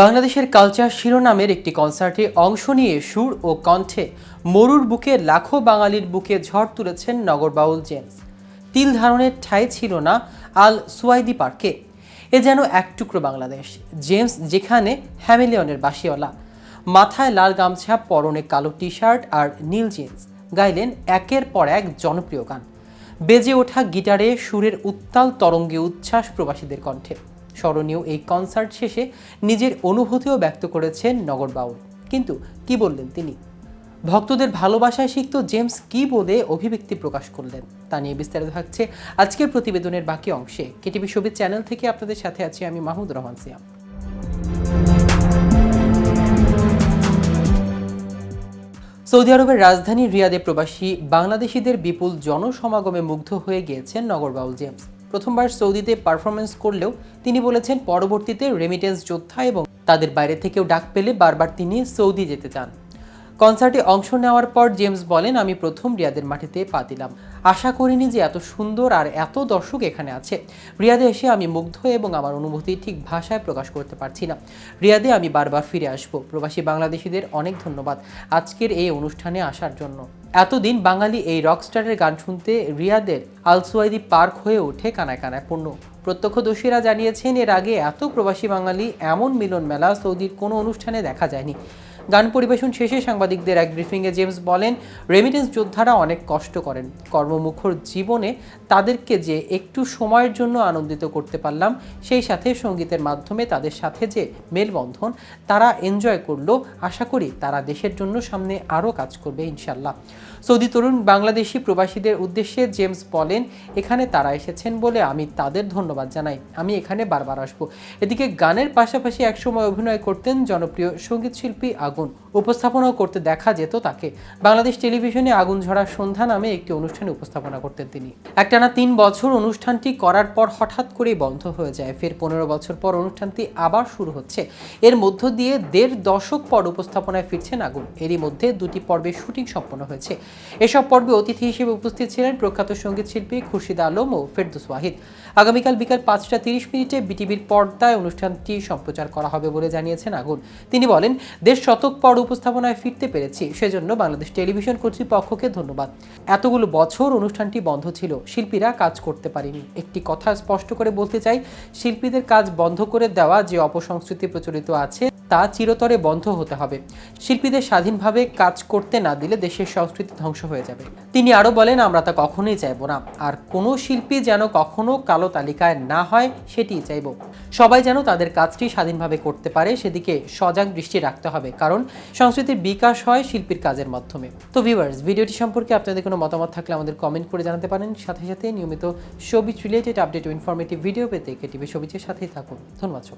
বাংলাদেশের কালচার শিরোনামের একটি কনসার্টে অংশ নিয়ে সুর ও কণ্ঠে মরুর বুকে লাখো বাঙালির বুকে ঝড় তুলেছেন নগর বাউল জেমস। তিল ধারণের ঠাঁই ছিল না আল সুয়াইদি পার্কে। এ যেন এক টুকরো বাংলাদেশ। জেমস যেখানে হ্যামিলিয়নের বাসিওয়ালা মাথায় লাল গামছা, পরনে কালো টি শার্ট আর নীল জিন্স। গাইলেন একের পর এক জনপ্রিয় গান। বেজে ওঠা গিটারে সুরের উত্তাল তরঙ্গে উচ্ছ্বাস প্রবাসীদের কণ্ঠে। স্মরণীয় এই কনসার্ট শেষে নিজের অনুভূতিও ব্যক্ত করেছেন নগর বাউল। কিন্তু কি বললেন তিনি? ভক্তদের ভালোবাসায় সিক্ত জেমস কি বলে অভিব্যক্তি প্রকাশ করলেন? তা নিয়ে বিস্তারিত থাকছে আজকের প্রতিবেদনের বাকি অংশে। কেটিভি ছবির চ্যানেল থেকে আপনাদের সাথে আছি আমি মাহমুদ রহমান সিয়াম। সৌদি আরবের রাজধানী রিয়াদে প্রবাসী বাংলাদেশিদের বিপুল জনসমাগমে মুগ্ধ হয়ে গিয়েছেন নগর বাউল জেমস। প্রথমবার সৌদিতে পারফরমেন্স করলেও তিনি বলেছেন পরবর্তীতে রেমিটেন্স যোদ্ধা এবং তাদের বাইরে থেকেও ডাক পেলে বারবার তিনি সৌদি যেতে চান। কনসার্টে অংশ নেওয়ার পর জেমস বলেন, আমি প্রথম রিয়াদের মাটিতে পা দিলাম। আশা করিনি যে এত সুন্দর আর এত দর্শক এখানে আছে। রিয়াদে এসে আমি মুগ্ধ এবং আমার অনুভূতি ঠিক ভাষায় প্রকাশ করতে পারছি না। রিয়াদে আমি বারবার ফিরে আসব। প্রবাসী বাংলাদেশিদের অনেক ধন্যবাদ আজকের এই অনুষ্ঠানে আসার জন্য। এতদিন বাঙালি এই রকস্টারের গান শুনতে রিয়াদের আলসুয়াইদি পার্ক হয়ে ওঠে কানায় কানায় পূর্ণ। প্রত্যক্ষদর্শীরা জানিয়েছেন, এর আগে এত প্রবাসী বাঙালি এমন মিলন মেলা সৌদির কোনো অনুষ্ঠানে দেখা যায়নি। গান পরিবেশন শেষে সাংবাদিকদের এক ব্রিফিংয়ে জেমস বলেন, রেমিটেন্স যোদ্ধারা অনেক কষ্ট করেন। কর্মমুখর জীবনে তাদেরকে যে একটু সময়ের জন্য আনন্দিত করতে পারলাম, সেই সাথে সঙ্গীতের মাধ্যমে তাদের সাথে যে মেলবন্ধন, তারা এনজয় করল। আশা করি তারা দেশের জন্য সামনে আরও কাজ করবে ইনশাল্লাহ। সৌদি তরুণ বাংলাদেশি প্রবাসীদের উদ্দেশ্যে জেমস বলেন, এখানে তারা এসেছেন বলে আমি তাদের ধন্যবাদ জানাই। আমি এখানে বারবার আসব। এদিকে গানের পাশাপাশি একসময় অভিনয় করতেন জনপ্রিয় সংগীত শিল্পী আগুন উপস্থাপনাও করতে দেখা যেত তাকে। বাংলাদেশ টেলিভিশনে আগুন ঝরা সন্ধ্যা নামে একটি অনুষ্ঠানে উপস্থাপনা করতেন তিনি। একটানা তিন বছর অনুষ্ঠানটি করার পর হঠাৎ করেই বন্ধ হয়ে যায়। ফের পনেরো বছর পর অনুষ্ঠানটি আবার শুরু হচ্ছে। এর মধ্য দিয়ে দেড় দশক পর উপস্থাপনায় ফিরছেন আগুন। এরই মধ্যে দুটি পর্বের শুটিং সম্পন্ন হয়েছে। এসব পর্বে অতিথি হিসেবে উপস্থিত ছিলেন প্রখ্যাত সংগীত শিল্পী খুরশিদ আলম ও ফেরদুস ওয়াহিদ। আগামীকাল বিকাল পাঁচটা তিরিশ মিনিটে বিটিভির পর্দায় অনুষ্ঠানটি সম্প্রচার করা হবে বলে জানিয়েছেন আগুন। তিনি বলেন, দেশ শতক পর উপস্থাপনায় ফিরতে পেরেছি, সেজন্য বাংলাদেশ টেলিভিশন কর্তৃপক্ষকে ধন্যবাদ। এতগুলো বছর অনুষ্ঠানটি বন্ধ ছিল, শিল্পীরা কাজ করতে পারেনি। একটি কথা স্পষ্ট করে বলতে চাই, শিল্পীদের কাজ বন্ধ করে দেওয়া যে অপসংস্কৃতি প্রচলিত আছে, তা চিরতরে বন্ধ হতে হবে। শিল্পীদের স্বাধীনভাবে কাজ করতে না দিলে দেশের সংস্কৃতি ধ্বংস হয়ে যাবে। তিনি আরও বলেন, আমরা তা কখনোই চাইব না। আর কোনো শিল্পী যেন কখনো কালো তালিকায় না হয় সেটি চাইব। সবাই যেন তাদের কাজটি স্বাধীনভাবে করতে পারে, সেদিকে সজাগ দৃষ্টি রাখতে হবে, কারণ সংস্কৃতির বিকাশ হয় শিল্পীর কাজের মাধ্যমে। তো ভিউয়ার্স ভিডিওটি সম্পর্কে আপনাদের কোনো মতামত থাকলে আমাদের কমেন্ট করে জানাতে পারেন। সাথে সাথে নিয়মিত ছবি রিলেটেড আপডেট ও ইনফরমেটিভ ভিডিও পেতে কেটিভি ছবিচের সাথেই থাকুন। ধন্যবাদ সবাই